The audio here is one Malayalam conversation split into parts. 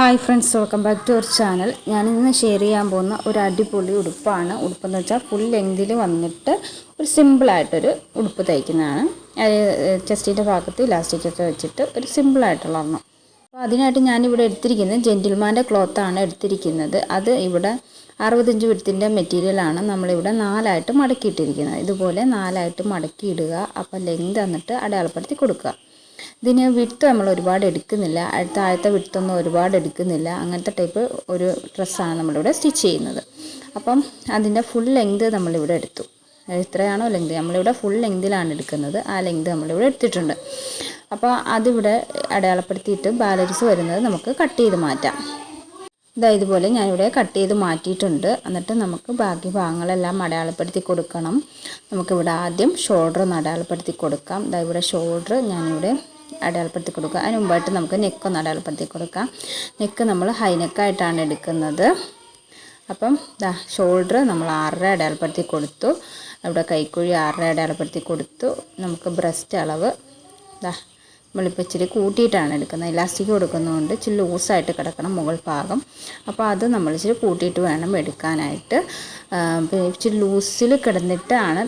Hi friends welcome back to our channel ഞാൻ ഇന്ന് ഷെയർ ചെയ്യാൻ പോകുന്ന ഒരു അടിപൊളി ഉടുപ്പാണ്. ഉടുപ്പെന്ന് വെച്ചാൽ ഫുൾ ലെങ്തിൽ വന്നിട്ട് ഒരു സിമ്പിളായിട്ടൊരു ഉടുപ്പ് തയ്ക്കുന്നതാണ്. ചെസ്റ്റിന്റെ ഭാഗത്ത് ഇലാസ്റ്റിക്കൊക്കെ വെച്ചിട്ട് ഒരു സിമ്പിളായിട്ടുള്ള ഒരെണ്ണം. അപ്പോൾ അതിനായിട്ട് ഞാനിവിടെ എടുത്തിരിക്കുന്നത് ജെന്റിൽമാന്റെ ക്ലോത്താണ് എടുത്തിരിക്കുന്നത്. അത് ഇവിടെ അറുപത്തഞ്ച് വിടത്തിന്റെ മെറ്റീരിയലാണ് നമ്മളിവിടെ നാലായിട്ട് മടക്കിയിട്ടിരിക്കുന്നത്. ഇതുപോലെ നാലായിട്ട് മടക്കിയിടുക അപ്പോൾ ലെങ്ത് എന്നിട്ട് അടയാളപ്പെടുത്തി കൊടുക്കുക. ഇതിന് വിട്ട് നമ്മൾ ഒരുപാട് എടുക്കുന്നില്ല. അടുത്ത ആഴത്തെ വിട്ടൊന്നും ഒരുപാട് എടുക്കുന്നില്ല. അങ്ങനത്തെ ടൈപ്പ് ഒരു ഡ്രസ്സാണ് നമ്മളിവിടെ സ്റ്റിച്ച് ചെയ്യുന്നത്. അപ്പം അതിന്റെ ഫുൾ ലെങ്ത് നമ്മളിവിടെ എടുത്തു. എത്രയാണോ ലെങ്ത്. നമ്മളിവിടെ ഫുൾ ലെങ്തിലാണ് എടുക്കുന്നത്. ആ ലെങ്ത് നമ്മളിവിടെ എടുത്തിട്ടുണ്ട്. അപ്പോൾ അതിവിടെ അടയാളപ്പെടുത്തിയിട്ട് ബാലൻസ് വരുന്നത് നമുക്ക് കട്ട് ചെയ്ത് മാറ്റാം. ഇതാ ഇതുപോലെ ഞാനിവിടെ കട്ട് ചെയ്ത് മാറ്റിയിട്ടുണ്ട്. എന്നിട്ട് നമുക്ക് ബാക്കി ഭാഗങ്ങളെല്ലാം അടയാളപ്പെടുത്തി കൊടുക്കണം. നമുക്കിവിടെ ആദ്യം ഷോൾഡർ ഒന്ന് അടയാളപ്പെടുത്തി കൊടുക്കാം. ഇതാ ഇവിടെ ഷോൾഡർ ഞാനിവിടെ അടയാളപ്പെടുത്തി കൊടുക്കുക. അതിന് മുമ്പായിട്ട് നമുക്ക് നെക്കൊന്ന് അടയാളപ്പെടുത്തി കൊടുക്കാം. നെക്ക് നമ്മൾ ഹൈ നെക്കായിട്ടാണ് എടുക്കുന്നത്. അപ്പം ദാ ഷോൾഡർ നമ്മൾ ആറര അടയാളപ്പെടുത്തി കൊടുത്തു. അവിടെ കൈക്കുഴി ആറര അടയാളപ്പെടുത്തി കൊടുത്തു. നമുക്ക് ബ്രസ്റ്റ് അളവ് ദാ നമ്മളിപ്പോൾ കൂട്ടിയിട്ടാണ് എടുക്കുന്നത്. ഇലാസ്റ്റിക് കൊടുക്കുന്നതുകൊണ്ട് ഇച്ചിരി ലൂസായിട്ട് കിടക്കണം മുകൾ ഭാഗം. അപ്പോൾ അത് നമ്മൾ ഇച്ചിരി കൂട്ടിയിട്ട് വേണം എടുക്കാനായിട്ട്. ഇച്ചിരി ലൂസിൽ കിടന്നിട്ടാണ്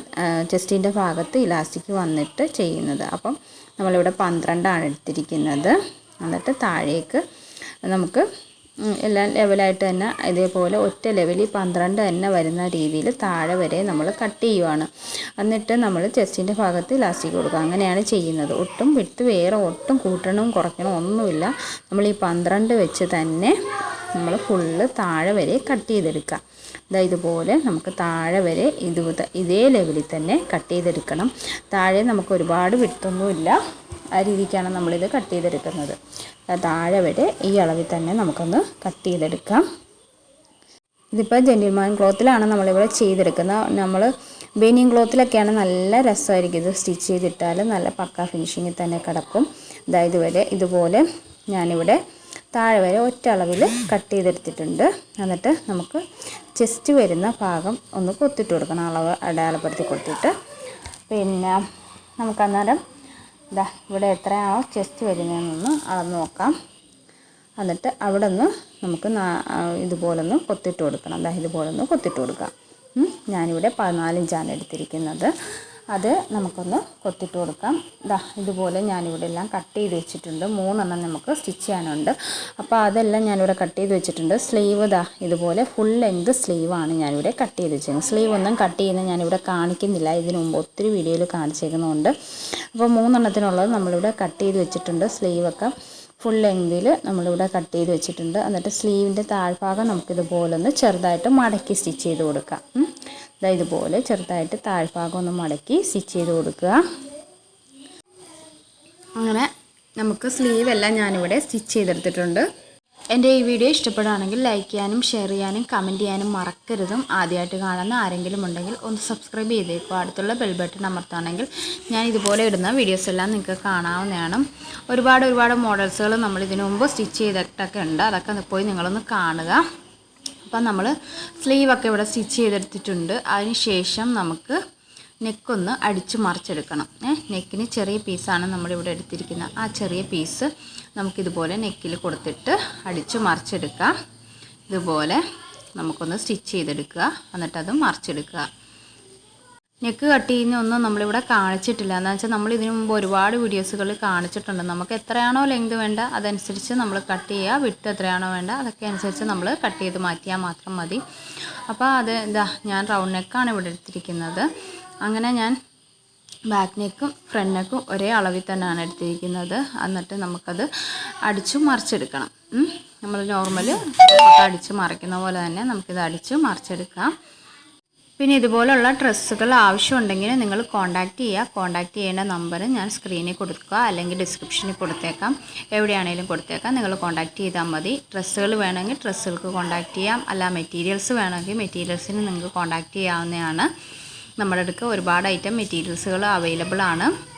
ചെസ്റ്റിന്റെ ഭാഗത്ത് ഇലാസ്റ്റിക് വന്നിട്ട് ചെയ്യുന്നത്. അപ്പം നമ്മളിവിടെ പന്ത്രണ്ടാണ് എടുത്തിരിക്കുന്നത്. എന്നിട്ട് താഴേക്ക് നമുക്ക് എല്ലാം ലെവലായിട്ട് തന്നെ ഇതേപോലെ ഒറ്റ ലെവലിൽ പന്ത്രണ്ട് തന്നെ വരുന്ന രീതിയിൽ താഴെ വരെ നമ്മൾ കട്ട് ചെയ്യുവാണ്. എന്നിട്ട് നമ്മൾ ചെസ്റ്റിന്റെ ഭാഗത്ത് ഇലാസ്റ്റിക് കൊടുക്കുക. അങ്ങനെയാണ് ചെയ്യുന്നത്. ഒട്ടും വിട്ട് വേറെ ഒട്ടും കൂട്ടണം കുറയ്ക്കണം ഒന്നുമില്ല. നമ്മൾ ഈ പന്ത്രണ്ട് വെച്ച് തന്നെ നമ്മൾ ഫുള്ള് താഴെ വരെ കട്ട് ചെയ്തെടുക്കുക. ഇതാ ഇതുപോലെ നമുക്ക് താഴെ വരെ ഇത് ഇതേ ലെവലിൽ തന്നെ കട്ട് ചെയ്തെടുക്കണം. താഴെ നമുക്ക് ഒരുപാട് വിട്ടൊന്നുമില്ല ആ രീതിക്കാണ് നമ്മളിത് കട്ട് ചെയ്തെടുക്കുന്നത്. താഴെ വരെ ഈ അളവിൽ തന്നെ നമുക്കൊന്ന് കട്ട് ചെയ്തെടുക്കാം. ഇതിപ്പോൾ ജെന്റിൽമാൻ ക്ലോത്തിലാണ് നമ്മളിവിടെ ചെയ്തെടുക്കുന്നത്. നമ്മൾ ബനിയൻ ക്ലോത്തിലൊക്കെയാണ് നല്ല രസമായിരിക്കും ഇത് സ്റ്റിച്ച് ചെയ്തിട്ടാൽ നല്ല പക്ക ഫിനിഷിങ്ങിൽ തന്നെ കിടക്കും. അതായത് വരെ ഇതുപോലെ ഞാനിവിടെ താഴെ വരെ ഒറ്റ അളവിൽ കട്ട് ചെയ്തെടുത്തിട്ടുണ്ട്. എന്നിട്ട് നമുക്ക് ചെസ്റ്റ് വരുന്ന ഭാഗം ഒന്ന് കൊത്തിട്ട് കൊടുക്കണം. അളവ് അടയാളപ്പെടുത്തി കൊടുത്തിട്ട്. പിന്നെ നമുക്ക് അന്നേരം ഇതാ ഇവിടെ എത്രയാണോ ചെസ്റ്റ് വരുന്നതെന്നൊന്ന് അളന്ന് നോക്കാം. എന്നിട്ട് അവിടെ നിന്ന് നമുക്ക് ഇതുപോലൊന്ന് കൊത്തിട്ട് കൊടുക്കണം. അതാ ഇതുപോലൊന്ന് കൊത്തിട്ട് കൊടുക്കാം. ഞാനിവിടെ പതിനാലിഞ്ചാണ് എടുത്തിരിക്കുന്നത്. അത് നമുക്കൊന്ന് കൊത്തിട്ട് കൊടുക്കാം. ഇതാ ഇതുപോലെ ഞാനിവിടെ എല്ലാം കട്ട് ചെയ്ത് വെച്ചിട്ടുണ്ട്. മൂന്നെണ്ണം നമുക്ക് സ്റ്റിച്ച് ചെയ്യാനുണ്ട്. അപ്പോൾ അതെല്ലാം ഞാനിവിടെ കട്ട് ചെയ്ത് വെച്ചിട്ടുണ്ട്. സ്ലീവ് ഇതാ ഇതുപോലെ ഫുൾ ലെങ്ത് സ്ലീവാണ് ഞാനിവിടെ കട്ട് ചെയ്ത് വെച്ചിരിക്കുന്നത്. സ്ലീവ് ഒന്നും കട്ട് ചെയ്യുന്നത് ഞാനിവിടെ കാണിക്കുന്നില്ല. ഇതിനു മുമ്പ് ഒത്തിരി വീഡിയോയിൽ കാണിച്ചേക്കുന്നുണ്ട് അപ്പോൾ മൂന്നെണ്ണത്തിനുള്ളത് നമ്മളിവിടെ കട്ട് ചെയ്ത് വെച്ചിട്ടുണ്ട് സ്ലീവൊക്കെ. ഫുൾ ലെങ്തിൽ നമ്മളിവിടെ കട്ട് ചെയ്ത് വെച്ചിട്ടുണ്ട്. എന്നിട്ട് സ്ലീവിന്റെ താഴ്ഭാഗം നമുക്കിതുപോലെ ഒന്ന് ചെറുതായിട്ട് മടക്കി സ്റ്റിച്ച് ചെയ്ത് കൊടുക്കാം. ഇതാ ഇതുപോലെ ചെറുതായിട്ട് താഴ്ഭാഗം ഒന്ന് മടക്കി സ്റ്റിച്ച് ചെയ്ത് കൊടുക്കുക. അങ്ങനെ നമുക്ക് സ്ലീവ് എല്ലാം ഞാനിവിടെ സ്റ്റിച്ച് ചെയ്തെടുത്തിട്ടുണ്ട്. എന്റെ ഈ വീഡിയോ ഇഷ്ടപ്പെടുകയാണെങ്കിൽ ലൈക്ക് ചെയ്യാനും ഷെയർ ചെയ്യാനും കമന്റ് ചെയ്യാനും മറക്കരുതും. ആദ്യമായിട്ട് കാണുന്ന ആരെങ്കിലും ഉണ്ടെങ്കിൽ ഒന്ന് സബ്സ്ക്രൈബ് ചെയ്തേക്കും അടുത്തുള്ള ബെൽ ബട്ടൺ അമർത്തുകയാണെങ്കിൽ ഞാൻ ഇതുപോലെ ഇടുന്ന വീഡിയോസ് എല്ലാം നിങ്ങൾക്ക് കാണാവുന്നതാണ്. ഒരുപാട് ഒരുപാട് മോഡൽസുകൾ നമ്മൾ ഇതിനു മുമ്പ് സ്റ്റിച്ച് ചെയ്തിട്ടൊക്കെ ഉണ്ട്. അതൊക്കെ പോയി നിങ്ങളൊന്ന് കാണുക. അപ്പം നമ്മൾ സ്ലീവൊക്കെ ഇവിടെ സ്റ്റിച്ച് ചെയ്തെടുത്തിട്ടുണ്ട്. അതിന് ശേഷം നമുക്ക് നെക്കൊന്ന് അടിച്ച് മറിച്ചെടുക്കണം. നെക്കിന് ചെറിയ പീസാണ് നമ്മളിവിടെ എടുത്തിരിക്കുന്നത്. ആ ചെറിയ പീസ് നമുക്കിതുപോലെ നെക്കിൽ കൊടുത്തിട്ട് അടിച്ച് മറിച്ചെടുക്കാം. ഇതുപോലെ നമുക്കൊന്ന് സ്റ്റിച്ച് ചെയ്തെടുക്കുക. എന്നിട്ടത് മറിച്ചെടുക്കുക. നെക്ക് കട്ട് ചെയ്യുന്നൊന്നും നമ്മളിവിടെ കാണിച്ചിട്ടില്ല. എന്ന് വെച്ചാൽ നമ്മൾ ഇതിനു മുമ്പ് ഒരുപാട് വീഡിയോസുകൾ കാണിച്ചിട്ടുണ്ട്. നമുക്ക് എത്രയാണോ ലെങ്ത് വേണ്ട അതനുസരിച്ച് നമ്മൾ കട്ട് ചെയ്യുക. വിട്ട് എത്രയാണോ വേണ്ട അതൊക്കെ അനുസരിച്ച് നമ്മൾ കട്ട് ചെയ്ത് മാറ്റിയാൽ മാത്രം മതി. അപ്പോൾ അത് ഇതാ ഞാൻ റൗണ്ട് നെക്കാണ് ഇവിടെ എടുത്തിരിക്കുന്നത്. അങ്ങനെ ഞാൻ ബാക്ക് നെക്കും ഫ്രണ്ട് നെക്കും ഒരേ അളവിൽ തന്നെയാണ് എടുത്തിരിക്കുന്നത്. എന്നിട്ട് നമുക്കത് അടിച്ചു മറിച്ചെടുക്കണം. നമ്മൾ നോർമൽ അടിച്ച് മറിക്കുന്ന പോലെ തന്നെ നമുക്കിത് അടിച്ച് മറിച്ചെടുക്കാം. പിന്നെ ഇതുപോലുള്ള ഡ്രസ്സുകൾ ആവശ്യമുണ്ടെങ്കിൽ നിങ്ങൾ കോൺടാക്റ്റ് ചെയ്യുക. കോൺടാക്റ്റ് ചെയ്യേണ്ട നമ്പർ ഞാൻ സ്ക്രീനിൽ കൊടുക്കുക. അല്ലെങ്കിൽ ഡിസ്ക്രിപ്ഷനിൽ കൊടുത്തേക്കാം. എവിടെയാണെങ്കിലും കൊടുത്തേക്കാം. നിങ്ങൾ കോൺടാക്റ്റ് ചെയ്താൽ മതി. ഡ്രസ്സുകൾ വേണമെങ്കിൽ ഡ്രസ്സുകൾക്ക് കോൺടാക്റ്റ് ചെയ്യാം. അല്ല മെറ്റീരിയൽസ് വേണമെങ്കിൽ മെറ്റീരിയൽസിന് നിങ്ങൾക്ക് കോൺടാക്റ്റ് ചെയ്യാവുന്നതാണ്. നമ്മുടെ അടുക്ക് ഒരുപാട് ഐറ്റം മെറ്റീരിയൽസുകൾ അവൈലബിൾ ആണ്.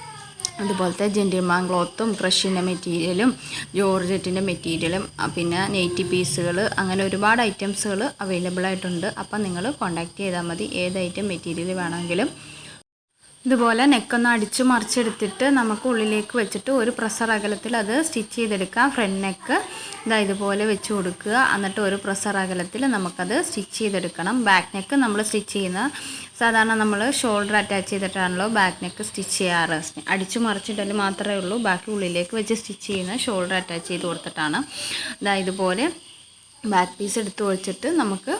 അതുപോലത്തെ ജെന്റിൽമാൻ ക്ലോത്തും ക്രഷിന്റെ മെറ്റീരിയലും ജോർജറ്റിന്റെ മെറ്റീരിയലും പിന്നെ നെയ്റ്റി പീസുകൾ അങ്ങനെ ഒരുപാട് ഐറ്റംസുകൾ അവൈലബിൾ ആയിട്ടുണ്ട്. അപ്പം നിങ്ങൾ കോൺടാക്റ്റ് ചെയ്താൽ മതി. ഏത് ഐറ്റം മെറ്റീരിയൽ വേണമെങ്കിലും. ഇതുപോലെ നെക്കൊന്ന് അടിച്ച് മറിച്ചെടുത്തിട്ട് നമുക്ക് ഉള്ളിലേക്ക് വെച്ചിട്ട് ഒരു പ്രസർ അകലത്തിൽ അത് സ്റ്റിച്ച് ചെയ്തെടുക്കാം ഫ്രണ്ട് നെക്ക് ഇതാ ഇതുപോലെ വെച്ച് കൊടുക്കുക. എന്നിട്ട് ഒരു പ്രസർ അകലത്തിൽ നമുക്കത് സ്റ്റിച്ച് ചെയ്തെടുക്കണം. ബാക്ക് നെക്ക് നമ്മൾ സ്റ്റിച്ച് ചെയ്യുന്ന സാധാരണ നമ്മൾ ഷോൾഡർ അറ്റാച്ച് ചെയ്തിട്ടാണല്ലോ ബാക്ക് നെക്ക് സ്റ്റിച്ച് ചെയ്യാറ്. അടിച്ച് മറിച്ചിട്ടാൽ മാത്രമേ ഉള്ളൂ. ബാക്കി ഉള്ളിലേക്ക് വെച്ച് സ്റ്റിച്ച് ചെയ്യുന്ന ഷോൾഡർ അറ്റാച്ച് ചെയ്ത് കൊടുത്തിട്ടാണ്. ഇതാ ഇതുപോലെ ബാക്ക് പീസ് എടുത്ത് വെച്ചിട്ട് നമുക്ക്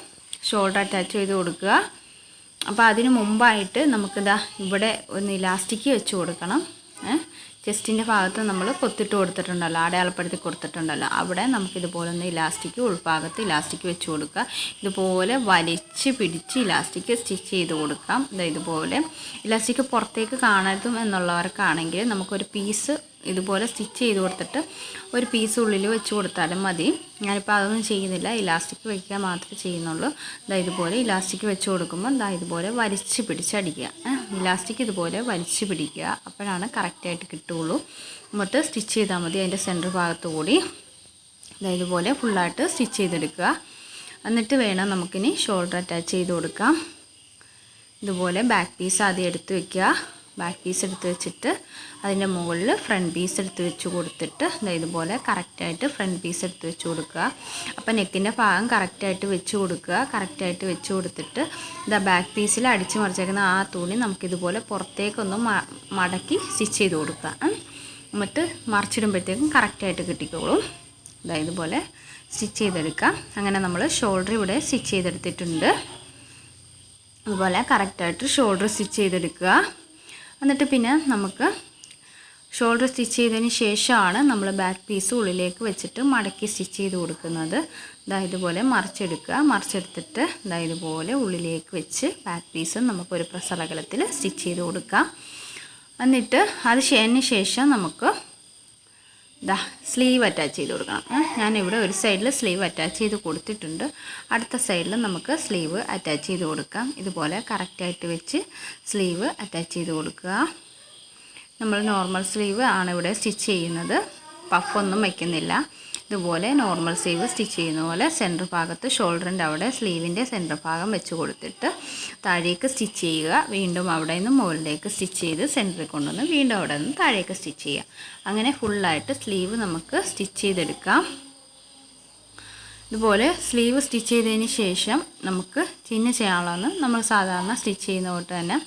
ഷോൾഡർ അറ്റാച്ച് ചെയ്ത് കൊടുക്കുക. അപ്പോൾ അതിന് മുമ്പായിട്ട് നമുക്കിതാ ഇവിടെ ഒന്ന് ഇലാസ്റ്റിക് വെച്ച് കൊടുക്കണം. ചെസ്റ്റിന്റെ ഭാഗത്ത് നമ്മൾ കൊത്തിട്ട് കൊടുത്തിട്ടുണ്ടല്ലോ അടയാളപ്പെടുത്തി കൊടുത്തിട്ടുണ്ടല്ലോ. അവിടെ നമുക്കിതുപോലെ ഒന്ന് ഇലാസ്റ്റിക് ഉൾഭാഗത്ത് ഇലാസ്റ്റിക് വെച്ച് കൊടുക്കുക. ഇതുപോലെ വലിച്ച് പിടിച്ച് ഇലാസ്റ്റിക് സ്റ്റിച്ച് ചെയ്ത് കൊടുക്കാം. ഇതാ ഇതുപോലെ. ഇലാസ്റ്റിക് പുറത്തേക്ക് കാണരുതും എന്നുള്ളവർക്കാണെങ്കിൽ നമുക്കൊരു പീസ് ഇതുപോലെ സ്റ്റിച്ച് ചെയ്ത് കൊടുത്തിട്ട് ഒരു പീസ് ഉള്ളിൽ വെച്ച് കൊടുത്താലും മതി. ഞാനിപ്പോൾ അതൊന്നും ചെയ്യുന്നില്ല. ഇലാസ്റ്റിക് വയ്ക്കുക മാത്രമേ ചെയ്യുന്നുള്ളൂ. ഇതാ ഇതുപോലെ ഇലാസ്റ്റിക് വെച്ച് കൊടുക്കുമ്പോൾ ഇതാ ഇതുപോലെ വലിച്ച് പിടിച്ചടിക്കുക. ഇലാസ്റ്റിക് ഇതുപോലെ വലിച്ച് പിടിക്കുക. അപ്പോഴാണ് കറക്റ്റായിട്ട് കിട്ടുള്ളൂ. എന്നിട്ട് സ്റ്റിച്ച് ചെയ്താൽ മതി അതിന്റെ സെന്റർ ഭാഗത്ത് കൂടി. ഇതാ ഇതുപോലെ ഫുള്ളായിട്ട് സ്റ്റിച്ച് ചെയ്തെടുക്കുക. എന്നിട്ട് വേണം നമുക്കിനി ഷോൾഡർ അറ്റാച്ച് ചെയ്ത് കൊടുക്കാം. ഇതുപോലെ ബാക്ക് പീസ് ആദ്യം എടുത്ത് വെക്കുക. ബാക്ക് പീസ് എടുത്ത് വെച്ചിട്ട് അതിന്റെ മുകളിൽ ഫ്രണ്ട് പീസ് എടുത്ത് വെച്ച് കൊടുത്തിട്ട് ഇതുപോലെ കറക്റ്റായിട്ട് ഫ്രണ്ട് പീസ് എടുത്ത് വെച്ച് കൊടുക്കുക. അപ്പോൾ നെക്കിന്റെ ഭാഗം കറക്റ്റായിട്ട് വെച്ച് കൊടുക്കുക. കറക്റ്റായിട്ട് വെച്ച് കൊടുത്തിട്ട് ഇതാ ബാക്ക് പീസിൽ അടിച്ച് മറിച്ചേക്കുന്ന ആ തുണി നമുക്കിതുപോലെ പുറത്തേക്കൊന്ന് മടക്കി സ്റ്റിച്ച് ചെയ്ത് കൊടുക്കുക. എന്നിട്ട് മറിച്ചിടുമ്പോഴത്തേക്കും കറക്റ്റായിട്ട് കിട്ടിക്കോളും. ഇതാ ഇതുപോലെ സ്റ്റിച്ച് ചെയ്തെടുക്കാം അങ്ങനെ നമ്മൾ ഷോൾഡർ ഇവിടെ സ്റ്റിച്ച് ചെയ്തെടുത്തിട്ടുണ്ട്. അതുപോലെ കറക്റ്റായിട്ട് ഷോൾഡർ സ്റ്റിച്ച് ചെയ്തെടുക്കുക. എന്നിട്ട് പിന്നെ നമുക്ക് ഷോൾഡർ സ്റ്റിച്ച് ചെയ്തതിന് ശേഷമാണ് നമ്മൾ ബാക്ക് പീസ് ഉള്ളിലേക്ക് വെച്ചിട്ട് മടക്കി സ്റ്റിച്ച് ചെയ്ത് കൊടുക്കുന്നത്. ഇതാ ഇതുപോലെ മറിച്ചെടുക്കുക. മറിച്ചെടുത്തിട്ട് ഇതാ ഇതുപോലെ ഉള്ളിലേക്ക് വെച്ച് ബാക്ക് പീസ് നമുക്കൊരു പ്രസലകലത്തിൽ സ്റ്റിച്ച് ചെയ്ത് കൊടുക്കാം. എന്നിട്ട് അത് ചെയ്തതിന് ശേഷം നമുക്ക് ഇതാ സ്ലീവ് അറ്റാച്ച് ചെയ്ത് കൊടുക്കണം. ഞാനിവിടെ ഒരു സൈഡിൽ സ്ലീവ് അറ്റാച്ച് ചെയ്ത് കൊടുത്തിട്ടുണ്ട്. അടുത്ത സൈഡിൽ നമുക്ക് സ്ലീവ് അറ്റാച്ച് ചെയ്ത് കൊടുക്കാം. ഇതുപോലെ കറക്റ്റായിട്ട് വെച്ച് സ്ലീവ് അറ്റാച്ച് ചെയ്ത് കൊടുക്കുക. നമ്മൾ നോർമൽ സ്ലീവ് ആണ് ഇവിടെ സ്റ്റിച്ച് ചെയ്യുന്നത്. പഫൊന്നും വയ്ക്കുന്നില്ല ഇതുപോലെ നോർമൽ സ്ലീവ് സ്റ്റിച്ച് ചെയ്യുന്ന പോലെ സെന്റർ ഭാഗത്ത് ഷോൾഡറിന്റെ അവിടെ സ്ലീവിന്റെ സെന്റർ ഭാഗം വെച്ച് കൊടുത്തിട്ട് താഴേക്ക് സ്റ്റിച്ച് ചെയ്യുക. വീണ്ടും അവിടെ നിന്ന് മുകളിലേക്ക് സ്റ്റിച്ച് ചെയ്ത് സെന്ററിൽ കൊണ്ടുവന്ന് വീണ്ടും അവിടെ നിന്ന് താഴേക്ക് സ്റ്റിച്ച് ചെയ്യുക. അങ്ങനെ ഫുള്ളായിട്ട് സ്ലീവ് നമുക്ക് സ്റ്റിച്ച് ചെയ്തെടുക്കാം. ഇതുപോലെ സ്ലീവ് സ്റ്റിച്ച് ചെയ്തതിന് ശേഷം നമുക്ക് ചിന്ന ചെയ്യാനുള്ളതെന്ന് നമ്മൾ സാധാരണ സ്റ്റിച്ച് ചെയ്യുന്ന തൊട്ട് തന്നെ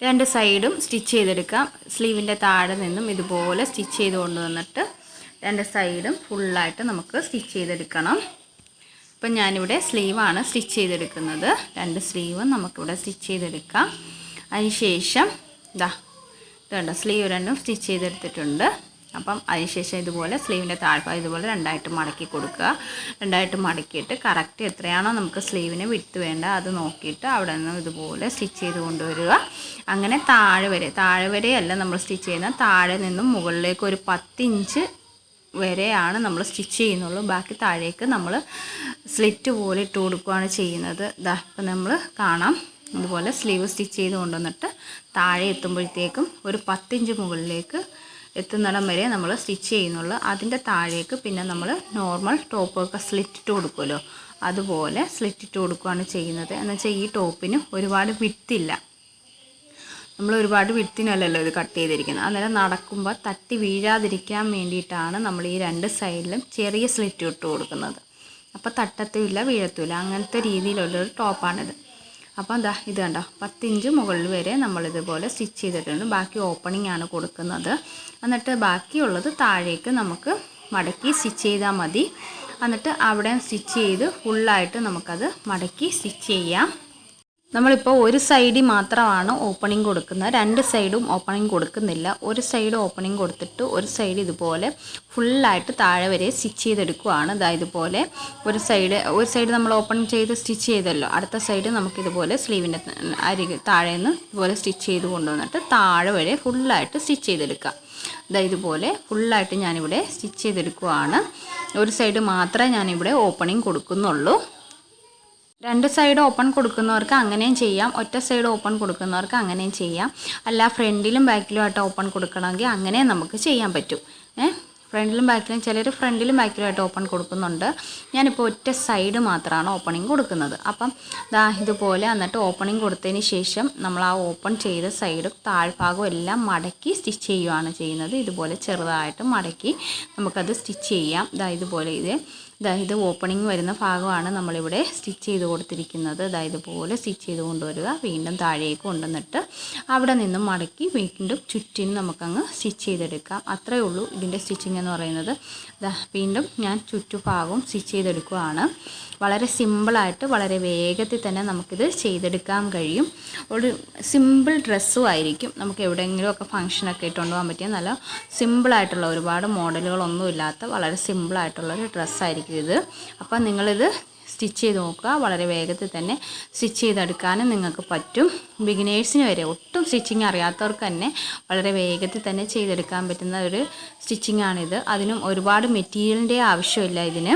രണ്ട് സൈഡും സ്റ്റിച്ച് ചെയ്തെടുക്കാം. സ്ലീവിന്റെ താഴെ നിന്നും ഇതുപോലെ സ്റ്റിച്ച് ചെയ്ത് കൊണ്ടുവന്നിട്ട് രണ്ട് സൈഡും ഫുള്ളായിട്ട് നമുക്ക് സ്റ്റിച്ച് ചെയ്തെടുക്കണം. ഇപ്പം ഞാനിവിടെ സ്ലീവാണ് സ്റ്റിച്ച് ചെയ്തെടുക്കുന്നത്. രണ്ട് സ്ലീവും നമുക്കിവിടെ സ്റ്റിച്ച് ചെയ്തെടുക്കാം. അതിനുശേഷം ഇതാ ഇതുണ്ട് സ്ലീവ് രണ്ടും സ്റ്റിച്ച് ചെയ്തെടുത്തിട്ടുണ്ട്. അപ്പം അതിനുശേഷം ഇതുപോലെ സ്ലീവിന്റെ താഴ്ഭാഗം ഇതുപോലെ രണ്ടായിട്ട് മടക്കി കൊടുക്കുക. രണ്ടായിട്ട് മടക്കിയിട്ട് കറക്റ്റ് എത്രയാണോ നമുക്ക് സ്ലീവിന് വിട്ട് വേണ്ട അത് നോക്കിയിട്ട് അവിടെ നിന്ന് ഇതുപോലെ സ്റ്റിച്ച് ചെയ്ത് കൊണ്ടുവരിക. അങ്ങനെ താഴെ വരെ താഴെ വരെയല്ല നമ്മൾ സ്റ്റിച്ച് ചെയ്യുന്നത്. താഴെ നിന്നും മുകളിലേക്ക് ഒരു പത്തിഞ്ച് വരെയാണ് നമ്മൾ സ്റ്റിച്ച് ചെയ്യുന്നുള്ളൂ. ബാക്കി താഴേക്ക് നമ്മൾ സ്ലിറ്റ് പോലെ ഇട്ട് കൊടുക്കുകയാണ് ചെയ്യുന്നത്. ഇതാ ഇപ്പം നമ്മൾ കാണാം. അതുപോലെ സ്ലീവ് സ്റ്റിച്ച് ചെയ്ത് കൊണ്ടുവന്നിട്ട് താഴെ എത്തുമ്പോഴത്തേക്കും ഒരു പത്തിഞ്ച് മുകളിലേക്ക് എത്തുന്നിടം വരെ നമ്മൾ സ്റ്റിച്ച് ചെയ്യുന്നുള്ളൂ. അതിന്റെ താഴേക്ക് പിന്നെ നമ്മൾ നോർമൽ ടോപ്പൊക്കെ സ്ലിറ്റ് ഇട്ട് കൊടുക്കുമല്ലോ. അതുപോലെ സ്ലിറ്റ് ഇട്ട് കൊടുക്കുകയാണ് ചെയ്യുന്നത്. എന്നുവെച്ചാൽ ഈ ടോപ്പിന് ഒരുപാട് വിട്ടില്ല നമ്മൾ ഒരുപാട് വിട്ടിനല്ലല്ലോ ഇത് കട്ട് ചെയ്തിരിക്കുന്നത്. അന്നേരം നടക്കുമ്പോൾ തട്ടി വീഴാതിരിക്കാൻ വേണ്ടിയിട്ടാണ് നമ്മൾ ഈ രണ്ട് സൈഡിലും ചെറിയ സ്ലിറ്റ് ഇട്ട് കൊടുക്കുന്നത്. അപ്പോൾ തട്ടത്തുമില്ല വീഴത്തുമില്ല. അങ്ങനത്തെ രീതിയിലുള്ളൊരു ടോപ്പാണിത്. അപ്പോൾ എന്താ ഇത് കണ്ടോ? പത്തിഞ്ച് മുകളിൽ വരെ നമ്മളിതുപോലെ സ്റ്റിച്ച് ചെയ്തിട്ടുണ്ട്. ബാക്കി ഓപ്പണിംഗ് ആണ് കൊടുക്കുന്നത്. എന്നിട്ട് ബാക്കിയുള്ളത് താഴേക്ക് നമുക്ക് മടക്കി സ്റ്റിച്ച് ചെയ്താൽ മതി. എന്നിട്ട് അവിടെ സ്റ്റിച്ച് ചെയ്ത് ഫുള്ളായിട്ട് നമുക്കത് മടക്കി സ്റ്റിച്ച് ചെയ്യാം. നമ്മളിപ്പോൾ ഒരു സൈഡിൽ മാത്രമാണ് ഓപ്പണിംഗ് കൊടുക്കുന്നത്. രണ്ട് സൈഡും ഓപ്പണിംഗ് കൊടുക്കുന്നില്ല. ഒരു സൈഡ് ഓപ്പണിംഗ് കൊടുത്തിട്ട് ഒരു സൈഡ് ഇതുപോലെ ഫുള്ളായിട്ട് താഴെ വരെ സ്റ്റിച്ച് ചെയ്തെടുക്കുകയാണ് ഇതാ ഇതുപോലെ ഒരു സൈഡ് ഒരു സൈഡ് നമ്മൾ ഓപ്പൺ ചെയ്ത് സ്റ്റിച്ച് ചെയ്തല്ലോ. അടുത്ത സൈഡ് നമുക്കിതുപോലെ സ്ലീവിന്റെ അരികെ താഴെ നിന്ന് ഇതുപോലെ സ്റ്റിച്ച് ചെയ്ത് കൊണ്ടുവന്നിട്ട് താഴെ വരെ ഫുള്ളായിട്ട് സ്റ്റിച്ച് ചെയ്തെടുക്കുക ഇതാ ഇതുപോലെ ഫുള്ളായിട്ട് ഞാനിവിടെ സ്റ്റിച്ച് ചെയ്തെടുക്കുകയാണ് ഒരു സൈഡ് മാത്രമേ ഞാനിവിടെ ഓപ്പണിംഗ് കൊടുക്കുന്നുള്ളൂ. രണ്ട് സൈഡ് ഓപ്പൺ കൊടുക്കുന്നവർക്ക് അങ്ങനെയും ചെയ്യാം. ഒറ്റ സൈഡ് ഓപ്പൺ കൊടുക്കുന്നവർക്ക് അങ്ങനെയും ചെയ്യാം. അല്ല ഫ്രണ്ടിലും ബാക്കിലും ആയിട്ട് ഓപ്പൺ കൊടുക്കണമെങ്കിൽ അങ്ങനെ നമുക്ക് ചെയ്യാൻ പറ്റും. ഏ? ഫ്രണ്ടിലും ബാക്കിലും ചിലർ ഫ്രണ്ടിലും ബാക്കിലുമായിട്ട് ഓപ്പൺ കൊടുക്കുന്നുണ്ട്. ഞാനിപ്പോൾ ഒറ്റ സൈഡ് മാത്രമാണ് ഓപ്പണിങ് കൊടുക്കുന്നത്. അപ്പം ദാ ഇതുപോലെ എന്നിട്ട് ഓപ്പണിങ് കൊടുത്തതിന് ശേഷം നമ്മൾ ആ ഓപ്പൺ ചെയ്ത സൈഡ് താഴ്ഭാഗം എല്ലാം മടക്കി സ്റ്റിച്ച് ചെയ്യുകയാണ് ചെയ്യുന്നത്. ഇതുപോലെ ചെറുതായിട്ട് മടക്കി നമുക്കത് സ്റ്റിച്ച് ചെയ്യാം. ദാ ഇതുപോലെ ഇത്. ദാ ഇത് ഓപ്പണിങ് വരുന്ന ഭാഗമാണ് നമ്മളിവിടെ സ്റ്റിച്ച് ചെയ്ത് കൊടുത്തിരിക്കുന്നത്. ദാ ഇതുപോലെ സ്റ്റിച്ച് ചെയ്ത് കൊണ്ടുവരിക. വീണ്ടും താഴേക്ക് കൊണ്ടുവന്നിട്ട് അവിടെ നിന്നും മടക്കി വീണ്ടും ചുറ്റിനും നമുക്കങ്ങ് സ്റ്റിച്ച് ചെയ്തെടുക്കാം. അത്രയേ ഉള്ളൂ ഇതിന്റെ സ്റ്റിച്ചിങ് എന്ന് പറയുന്നത്. വീണ്ടും ഞാൻ ചുറ്റുഭാഗവും സ്റ്റിച്ച് ചെയ്തെടുക്കുകയാണ് വളരെ സിമ്പിളായിട്ട് വളരെ വേഗത്തിൽ തന്നെ നമുക്കിത് ചെയ്തെടുക്കാൻ കഴിയും. ഒരു സിമ്പിൾ ഡ്രസ്സും ആയിരിക്കും. നമുക്ക് എവിടെയെങ്കിലുമൊക്കെ ഫംഗ്ഷനൊക്കെ പറ്റിയ നല്ല സിമ്പിളായിട്ടുള്ള ഒരുപാട് മോഡലുകളൊന്നും ഇല്ലാത്ത വളരെ സിമ്പിളായിട്ടുള്ളൊരു ഡ്രസ്സായിരിക്കും ഇത്. അപ്പം നിങ്ങളിത് സ്റ്റിച്ച് ചെയ്ത് നോക്കുക. വളരെ വേഗത്തിൽ തന്നെ സ്റ്റിച്ച് ചെയ്തെടുക്കാനും നിങ്ങൾക്ക് പറ്റും. ബിഗിനേഴ്സിന് വരെ ഒട്ടും സ്റ്റിച്ചിങ് അറിയാത്തവർക്ക് തന്നെ വളരെ വേഗത്തിൽ തന്നെ ചെയ്തെടുക്കാൻ പറ്റുന്ന ഒരു സ്റ്റിച്ചിങ് ആണിത്. അതിനും ഒരുപാട് മെറ്റീരിയലിന്റെ ആവശ്യമില്ല ഇതിന്.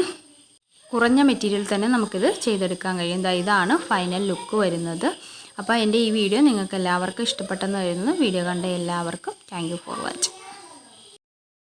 കുറഞ്ഞ മെറ്റീരിയൽ തന്നെ നമുക്കിത് ചെയ്തെടുക്കാൻ കഴിയും. ഇതാണ് ഫൈനൽ ലുക്ക് വരുന്നത്. അപ്പോൾ എന്റെ ഈ വീഡിയോ നിങ്ങൾക്ക് എല്ലാവർക്കും ഇഷ്ടപ്പെട്ടെന്ന് വരുന്നു വീഡിയോ കണ്ട എല്ലാവർക്കും താങ്ക് ഫോർ വാച്ചിങ്.